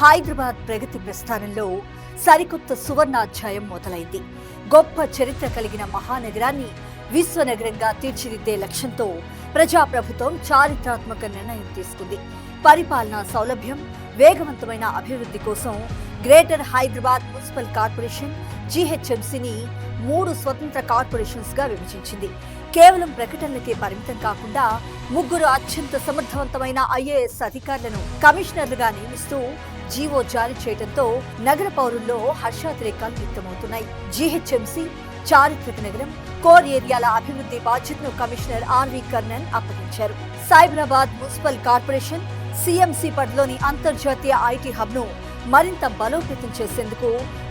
హైదరాబాద్ ప్రగతి ప్రస్థానంలో సరికొత్త సువర్ణాధ్యాయం మొదలైంది. గొప్ప చరిత్ర కలిగిన మహానగరాన్ని విశ్వనగరంగా తీర్చిదిద్దే లక్ష్యంతో ప్రజాప్రభుత్వం చారిత్రాత్మక నిర్ణయం తీసుకుంది. పరిపాలనా సౌలభ్యం వేగవంతమైన అభివృద్ధి కోసం గ్రేటర్ హైదరాబాద్ మున్సిపల్ కార్పొరేషన్ జీహెచ్ఎంసీని మూడు స్వతంత్ర కార్పొరేషన్స్గా విభజించింది. కేవలం ప్రకటనలకే పరిమితం కాకుండా ముగ్గురు అత్యంత సమర్థవంతమైన ఐఏఎస్ అధికారులను కమిషనర్లుగా నియమిస్తూ జీవో జారీ చేయడంతో నగర పౌరుల్లో హర్షాతిరేకాలు వ్యక్తమవుతున్నాయి. జీహెచ్ఎంసీ చారిత్రక నగరం కోర్ ఏరియాల అభివృద్ధి బాధ్యతను కమిషనర్ ఆర్వి కర్ణన్ అప్పగించారు. సైబరాబాద్ మున్సిపల్ కార్పొరేషన్ సిఎంసి పరిధిలోని అంతర్జాతీయ ఐటీ హబ్ను మరింత బలోపేతం చేసేందుకు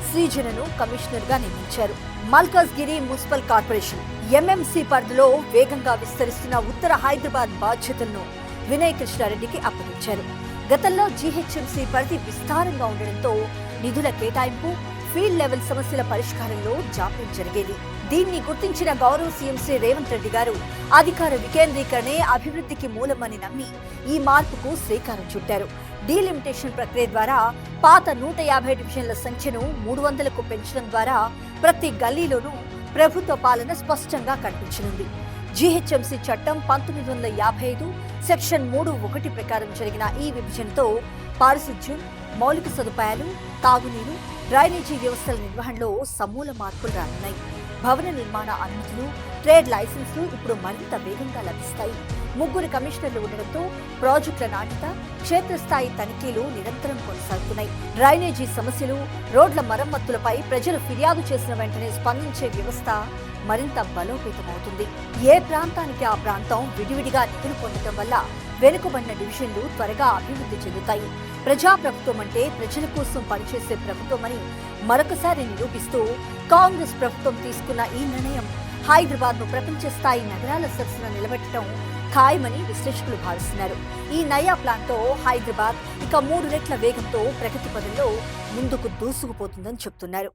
శ్రీజనను కమిషనర్గా నియమించారు. మల్కాజ్గిరి మున్సిపల్ కార్పొరేషన్ ఎంఎంసి పరిధిలో వేగంగా విస్తరిస్తున్న ఉత్తర హైదరాబాద్ బాధ్యతలను వినయ్ కృష్ణారెడ్డికి అప్పగించారు. గతంలో జీహెచ్ఎంసీ పరిధి విస్తారంగా ఉండడంతో నిధుల కేటాయింపు ఫీల్డ్ లెవెల్ సమస్యల పరిష్కారంలో జాప్యం జరిగేది. దీన్ని గుర్తించిన గౌరవ సీఎం శ్రీ రేవంత్ రెడ్డి గారు అధికార వికేంద్రీకరణే అభివృద్ధికి మూలమని నమ్మి ఈ మార్పుకు శ్రీకారం చుట్టారు. డీలిమిటేషన్ ప్రక్రియ ద్వారా పాత నూట యాభై డివిజన్ల సంఖ్యను మూడు వందలకు పెంచడం ద్వారా ప్రతి గల్లీలోనూ ప్రభుత్వ పాలన స్పష్టంగా కనిపించనుంది. జీహెచ్ఎంసీ చట్టం పంతొమ్మిది వందల యాభై ఐదు సెక్షన్ మూడు ఒకటి ప్రకారం జరిగిన ఈ విభజనతో పారిశుధ్యం మౌలిక సదుపాయాలు తాగునీరు డ్రైనేజీ వ్యవస్థల నిర్వహణలో సమూల మార్పులు రానున్నాయి. భవన నిర్మాణ అనుమతులు ట్రేడ్ లైసెన్సులు ఇప్పుడు మరింత వేగంగా లభిస్తాయి. ముగ్గురు కమిషనర్లు ఉండడంతో ప్రాజెక్టుల నాణ్యత క్షేత్రస్థాయి తనిఖీలు నిరంతరం కొనసాగుతున్నాయి. డ్రైనేజీ సమస్యలు రోడ్ల మరమ్మతులపై ప్రజలు ఫిర్యాదు చేసిన వెంటనే స్పందించే వ్యవస్థ మరింత బలోపేతమవుతుంది. ఏ ప్రాంతానికి ఆ ప్రాంతం విడివిడిగా నిధులు పొందడం వల్ల వెనుకబడిన డివిజన్లు త్వరగా అభివృద్ధి చెందుతాయి. ప్రజాప్రభుత్వం అంటే ప్రజల కోసం పనిచేసే ప్రభుత్వమని మరొకసారి నిరూపిస్తూ కాంగ్రెస్ ప్రభుత్వం తీసుకున్న ఈ నిర్ణయం హైదరాబాద్ను ప్రపంచ స్థాయి నగరాల సరసన నిలబెట్టడం ఖాయమని విశ్లేషకులు భావిస్తున్నారు. ఈ నయా ప్లాన్తో హైదరాబాద్ ఇక మూడు రెట్ల వేగంతో ప్రగతి పదంలో ముందుకు దూసుకుపోతుందని చెప్తున్నారు.